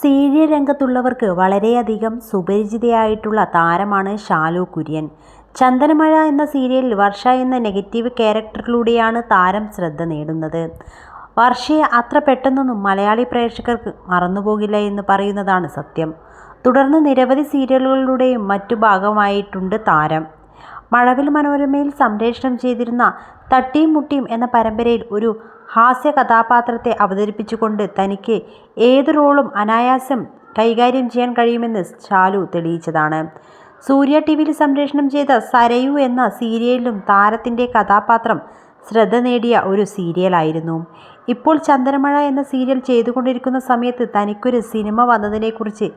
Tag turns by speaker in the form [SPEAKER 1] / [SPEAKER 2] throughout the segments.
[SPEAKER 1] Serial രംഗത്തുള്ളവർക്ക് വളരെയധികം സുപരിചിതയായിട്ടുള്ള താരമാണ് ഷാലു കുര്യൻ. ചന്ദനമഴ എന്ന സീരിയലിൽ വർഷ എന്ന നെഗറ്റീവ് ക്യാരക്ടറിലൂടെയാണ് താരം ശ്രദ്ധ നേടുന്നത്. വർഷയെ അത്ര പെട്ടെന്നൊന്നും മലയാളി പ്രേക്ഷകർക്ക് മറന്നുപോകില്ല എന്ന് പറയുന്നതാണ് സത്യം. തുടർന്ന് നിരവധി സീരിയലുകളുടെയും മറ്റു ഭാഗമായിട്ടുണ്ട് താരം. മഴവിൽ മനോരമയിൽ സംപ്രേഷണം ചെയ്തിരുന്ന തട്ടിയും മുട്ടിയും എന്ന പരമ്പരയിൽ ഒരു ഹാസ്യകഥാപാത്രത്തെ അവതരിപ്പിച്ചുകൊണ്ട് തനിക്ക് ഏത് റോളും അനായാസം കൈകാര്യം ചെയ്യാൻ കഴിയുമെന്ന് ചാലു തെളിയിച്ചതാണ്. സൂര്യ ടി വിയിൽ സംപ്രേഷണം ചെയ്ത സരയു എന്ന സീരിയലിലും താരത്തിന്റെ കഥാപാത്രം ശ്രദ്ധ നേടിയ ഒരു സീരിയലായിരുന്നു. ഇപ്പോൾ ചന്ദ്രമഴ എന്ന സീരിയൽ ചെയ്തുകൊണ്ടിരിക്കുന്ന സമയത്ത് തനിക്കൊരു സിനിമ വന്നതിനെക്കുറിച്ച്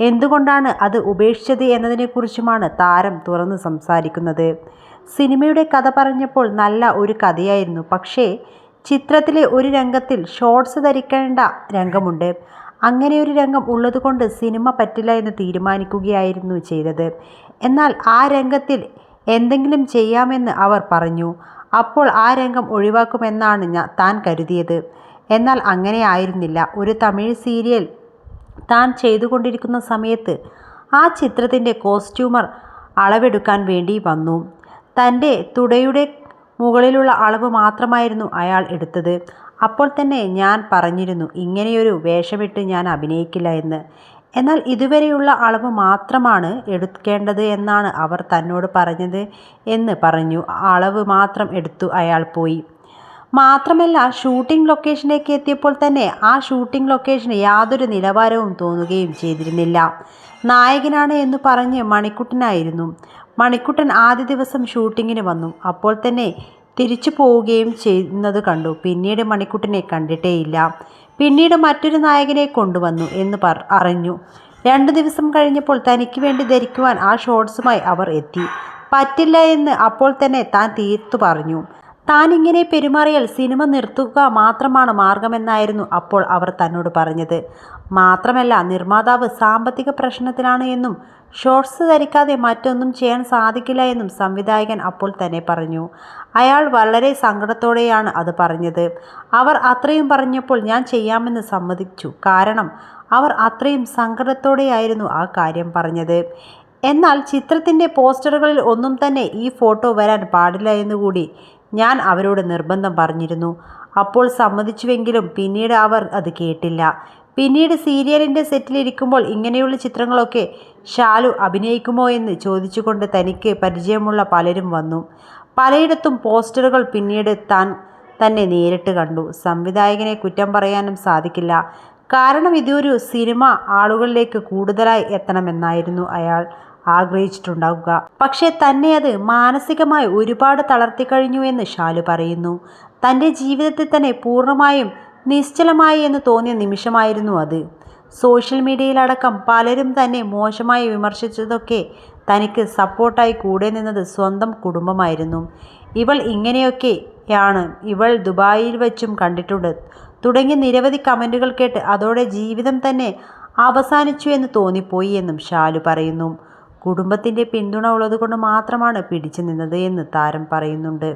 [SPEAKER 1] എന്തുകൊണ്ടാണ് അത് ഉപേക്ഷിച്ചത് എന്നതിനെക്കുറിച്ചുമാണ് താരം തുറന്ന് സംസാരിക്കുന്നത്. സിനിമയുടെ കഥ പറഞ്ഞപ്പോൾ നല്ല ഒരു കഥയായിരുന്നു. പക്ഷേ ചിത്രത്തിലെ ഒരു രംഗത്തിൽ ഷോർട്സ് ധരിക്കേണ്ട രംഗമുണ്ട്. അങ്ങനെ ഒരു രംഗം ഉള്ളതുകൊണ്ട് സിനിമ പറ്റില്ല എന്ന് തീരുമാനിക്കുകയായിരുന്നു ചെയ്തത്. എന്നാൽ ആ രംഗത്തിൽ എന്തെങ്കിലും ചെയ്യാമെന്ന് അവർ പറഞ്ഞു. അപ്പോൾ ആ രംഗം ഒഴിവാക്കുമെന്നാണ് ഞാൻ താൻ കരുതിയത്. എന്നാൽ അങ്ങനെ ആയിരുന്നില്ല ഒരു തമിഴ് സീരിയൽ താൻ ചെയ്തുകൊണ്ടിരിക്കുന്ന സമയത്ത് ആ ചിത്രത്തിന്റെ കോസ്റ്റ്യൂമർ അളവെടുക്കാൻ വേണ്ടി വന്നു. തന്റെ തുടയുടെ മുകളിലുള്ള അളവ് മാത്രമായിരുന്നു അയാൾ എടുത്തത്. അപ്പോൾ തന്നെ ഞാൻ പറഞ്ഞിരുന്നു ഇങ്ങനെയൊരു വേഷമിട്ട് ഞാൻ അഭിനയിക്കില്ല എന്ന്. എന്നാൽ ഇതുവരെയുള്ള അളവ് മാത്രമാണ് എടുക്കേണ്ടത് എന്നാണ് അവർ തന്നോട് പറഞ്ഞത് എന്ന് പറഞ്ഞു. അളവ് മാത്രം എടുത്തു അയാൾ പോയി. മാത്രമല്ല ഷൂട്ടിംഗ് ലൊക്കേഷനിലേക്ക് എത്തിയപ്പോൾ തന്നെ ആ ഷൂട്ടിംഗ് ലൊക്കേഷന് യാതൊരു നിലവാരവും തോന്നുകയും ചെയ്തിരുന്നില്ല. നായകനാണ് എന്ന് പറഞ്ഞ് മണിക്കുട്ടനായിരുന്നു. മണിക്കുട്ടൻ ആദ്യ ദിവസം ഷൂട്ടിങ്ങിന് വന്നു. അപ്പോൾ തന്നെ തിരിച്ചു പോവുകയും ചെയ്യുന്നത് കണ്ടു. പിന്നീട് മണിക്കുട്ടനെ കണ്ടിട്ടേയില്ല. പിന്നീട് മറ്റൊരു നായകനെ കൊണ്ടുവന്നു എന്ന് പറ അറിഞ്ഞു. രണ്ടു ദിവസം കഴിഞ്ഞപ്പോൾ തനിക്ക് വേണ്ടി ധരിക്കുവാൻ ആ ഷോർട്സുമായി അവർ എത്തി. പറ്റില്ല എന്ന് അപ്പോൾ തന്നെ താൻ തീർത്തു പറഞ്ഞു. താൻ ഇങ്ങനെ പെരുമാറിയാൽ സിനിമ നിർത്തുക മാത്രമാണ് മാർഗമെന്നായിരുന്നു അപ്പോൾ അവർ തന്നോട് പറഞ്ഞത്. മാത്രമല്ല നിർമ്മാതാവ് സാമ്പത്തിക പ്രശ്നത്തിലാണ് എന്നും ഷോർട്സ് ധരിക്കാതെ മറ്റൊന്നും ചെയ്യാൻ സാധിക്കില്ല എന്നും സംവിധായകൻ അപ്പോൾ തന്നെ പറഞ്ഞു. അയാൾ വളരെ സങ്കടത്തോടെയാണ് അത് പറഞ്ഞത്. അവർ അത്രയും പറഞ്ഞപ്പോൾ ഞാൻ ചെയ്യാമെന്ന് സമ്മതിച്ചു. കാരണം അവർ അത്രയും സങ്കടത്തോടെയായിരുന്നു ആ കാര്യം പറഞ്ഞത്. എന്നാൽ ചിത്രത്തിന്റെ പോസ്റ്ററുകളിൽ ഒന്നും തന്നെ ഈ ഫോട്ടോ വരാൻ പാടില്ല എന്നുകൂടി ഞാൻ അവരോട് നിർബന്ധം പറഞ്ഞിരുന്നു. അപ്പോൾ സമ്മതിച്ചുവെങ്കിലും പിന്നീട് അവർ അത് കേട്ടില്ല. പിന്നീട് സീരിയലിന്റെ സെറ്റിലിരിക്കുമ്പോൾ ഇങ്ങനെയുള്ള ചിത്രങ്ങളൊക്കെ ഷാലു അഭിനയിക്കുമോ എന്ന് ചോദിച്ചുകൊണ്ട് തനിക്ക് പരിചയമുള്ള പലരും വന്നു. പലയിടത്തും പോസ്റ്ററുകൾ പിന്നീട് താൻ തന്നെ നേരിട്ട് കണ്ടു. സംവിധായകനെ കുറ്റം പറയാനും സാധിക്കില്ല. കാരണം ഇതൊരു സിനിമ ആളുകളിലേക്ക് കൂടുതലായി എത്തണമെന്നായിരുന്നു അയാൾ ആഗ്രഹിച്ചിട്ടുണ്ടാവുക. പക്ഷേ തന്നെ അത് മാനസികമായി ഒരുപാട് തളർത്തിക്കഴിഞ്ഞു എന്ന് ഷാലു പറയുന്നു. തന്റെ ജീവിതത്തിൽ തന്നെ പൂർണമായും നിശ്ചലമായി എന്ന് തോന്നിയ നിമിഷമായിരുന്നു അത്. സോഷ്യൽ മീഡിയയിലടക്കം പലരും തന്നെ മോശമായി വിമർശിച്ചതൊക്കെ തനിക്ക് സപ്പോർട്ടായി കൂടെ നിന്നത് സ്വന്തം കുടുംബമായിരുന്നു. ഇവൾ ഇങ്ങനെയൊക്കെയാണ് ഇവൾ ദുബായിൽ വെച്ചും കണ്ടിട്ടുണ്ട് തുടങ്ങി നിരവധി കമന്റുകൾ കേട്ട് അതോടെ ജീവിതം തന്നെ അവസാനിച്ചു എന്ന് തോന്നിപ്പോയി എന്നും ഷാലു പറയുന്നു. കുടുംബത്തിന്റെ പിന്തുണ ഉള്ളതുകൊണ്ട് മാത്രമാണ് പിടിച്ചു നിന്നത് എന്ന് താരം പറയുന്നുണ്ട്.